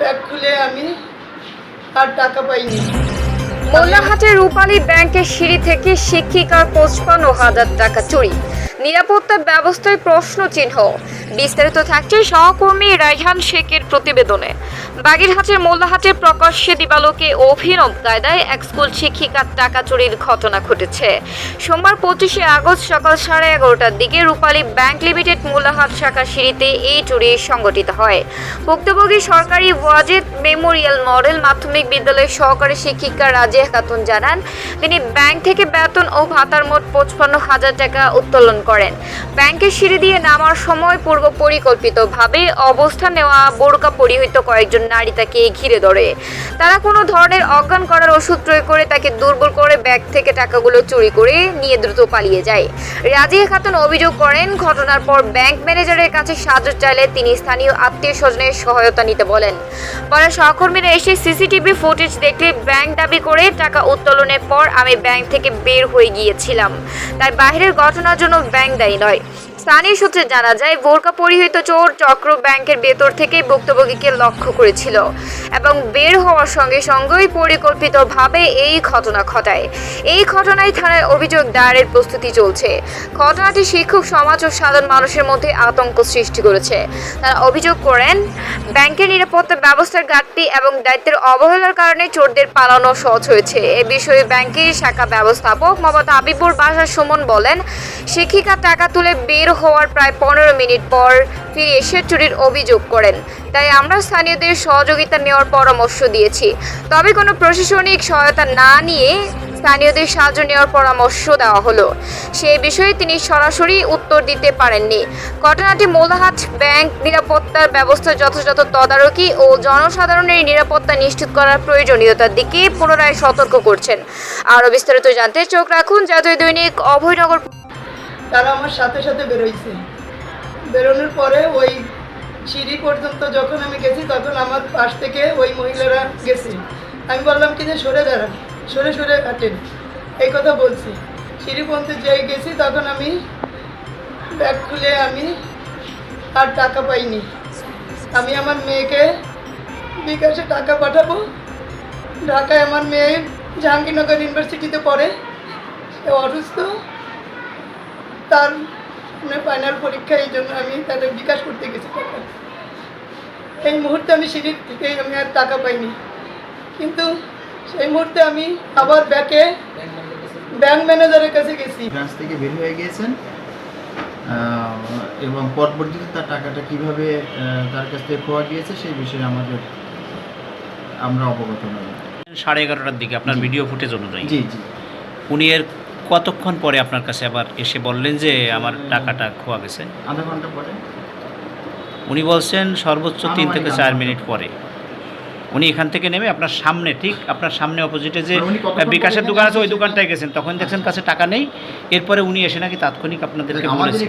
Bag খুলে আমি আর টাকা পাইনি। মোল্লাহাটের রূপালী ব্যাংকের সিঁড়ি থেকে শিক্ষিকার পঁচপান্ন হাজার টাকা চুরি। নিরাপত্তা ব্যবস্থায় প্রশ্ন চিহ্ন বিস্তারিত থাকছে সহকর্মী রাইহান শেখের প্রতিবেদনে। বাগেরহাটের মোল্লাহাটের প্রকাশ্যে দিবালোকে অভিনব কায়দায় এক স্কুল শিক্ষিকার টাকা চুরির ঘটনা ঘটেছে। সোমবার পঁচিশে আগস্ট সকাল সাড়ে এগারোটার দিকে রূপালী ব্যাংক লিমিটেড মোল্লাহাট শাখা সিঁড়িতে এই চুরি সংগঠিত হয়। ভুক্তভোগী সরকারি ওয়াজেদ মেমোরিয়াল মডেল মাধ্যমিক বিদ্যালয়ের সহকারী শিক্ষিকা রাজিয়া খাতুন জানান, তিনি ব্যাংক থেকে বেতন ও ভাতার মোট পঁচপান্ন হাজার টাকা উত্তোলন করেন। ব্যাংকের সিঁড়ি দিয়ে নামার সময় পূর্ব পরিকল্পিতভাবে অবস্থান নেওয়া বোরকা পরিহিত কয়েকজন নারী তাকে ঘিরে ধরে। তারা কোনো ধরনের অজ্ঞান করার ওষুধ প্রয়োগ করে তাকে দুর্বল করে ব্যাগ থেকে টাকাগুলো চুরি করে নিয়ে দ্রুত পালিয়ে যায়। রাজিয়া খাতুন অভিযোগ করেন, ঘটনার পর ব্যাংক ম্যানেজারের কাছে সাহায্য চাইলে তিনি স্থানীয় আত্মীয় স্বজনের সহায়তা নিতে বলেন। পরে সহকর্মীরা এসে সিসিটিভি ফুটেজ দেখলে ব্যাংক দাবি করে টাকা উত্তোলনের পর আমি ব্যাংক থেকে বের হয়ে গিয়েছিলাম। তাই বাইরের ঘটনার জন্য ব্যাংক দায়ী নয় স্থানীয় সূত্রে জানা যায়, বোরকা পরিহিত চোর চক্র ব্যাংকের ভেতর থেকে ভুক্তভোগীকে লক্ষ্য করেছিল এবং বের হওয়ার সঙ্গে সঙ্গেই পরিকল্পিতভাবে এই ঘটনা ঘটায়। এই ঘটনায় থানায় অভিযোগ দায়েরের প্রস্তুতি চলছে। ঘটনাটি শিক্ষক, সমাজ ও সাধারণ মানুষের মধ্যে আতঙ্ক সৃষ্টি করেছে। তারা অভিযোগ করেন, ব্যাংকের নিরাপত্তা ব্যবস্থার ঘাটতি এবং দায়িত্বের অবহেলার কারণে চোরদের পালানো সহজ হয়েছে। এ বিষয়ে ব্যাংকের শাখা ব্যবস্থাপক মোহাম্মদ হাবিবুর বাসার সুমন বলেন, শিক্ষিকা টাকা তুলে বের হওয়ার প্রায় পনেরো মিনিট পর ফিরে এসে চুরির অভিযোগ করেন। তাই আমরা স্থানীয়দের সহযোগিতা নেওয়ার পরামর্শ দিয়েছি। তবে কোনো প্রশাসনিক সহায়তা না নিয়ে স্থানীয়দের সাহায্য নেওয়ার পরামর্শ দেওয়া হলো। সেই বিষয়ে তিনি সরাসরি উত্তর দিতে পারেননি। ঘটনাটি মোলাহাট ব্যাংক নিরাপত্তার ব্যবস্থা যথাযথ তদারকি ও জনসাধারণের নিরাপত্তা নিশ্চিত করার প্রয়োজনীয়তার দিকে পুনরায় সতর্ক করছেন। আরও বিস্তারিত জানতে চোখ রাখুন জাতীয় দৈনিক অভয়নগর তারা আমার সাথে সাথে বেরোইছে। বেরোনোর পরে ওই সিঁড়ি পর্যন্ত যখন আমি গেছি, তখন আমার পাশ থেকে ওই মহিলারা গেছে। আমি বললাম কি যে, সরে দাঁড়ান সরে সরে হাঁটেন। এই কথা বলছি। সিঁড়ি পর্যন্ত যে গেছি, তখন আমি ব্যাগ খুলে আমি আর টাকা পাইনি। আমি আমার মেয়েকে বিকাশে টাকা পাঠাবো। ঢাকায় আমার মেয়ে জাহাঙ্গীরনগর ইউনিভার্সিটিতে পড়ে। অসুস্থ। তার ফাইনাল পরীক্ষা এই জন্য আমি তাদের বিকাশ করতে গেছি টাকা। এই মুহূর্তে আমি সিঁড়ি থেকে আমি আর টাকা পাইনি। কিন্তু সেই মুহূর্তে আমি আবার ব্যাকে ব্যাংক ম্যানেজারের কাছে গেছি। ব্রাঞ্চ থেকে বের হয়ে গিয়েছেন এবং পরবর্তীতে তার টাকাটা কীভাবে তার কাছ থেকে খোয়া গিয়েছে সেই বিষয়ে আমাদের আমরা অবগত নই। সাড়ে এগারোটার দিকে আপনার ভিডিও ফুটেজ অনুযায়ী। জি জি। উনি এর কতক্ষণ পরে আপনার কাছে আবার এসে বললেন যে আমার টাকাটা খোয়া গেছে? আধা ঘণ্টা পরে। উনি বলছেন সর্বোচ্চ তিন থেকে চার মিনিট পরে। উনি এখান থেকে নেমে আপনার সামনে ঠিক আপনার সামনে অপোজিটে যে মানে বিকাশের দোকান আছে ওই দোকানটায় গেছেন। তখন দেখছেন কাছে টাকা নেই। এরপরে উনি এসে নাকি তাৎক্ষণিক আপনাদেরকে বলেছেন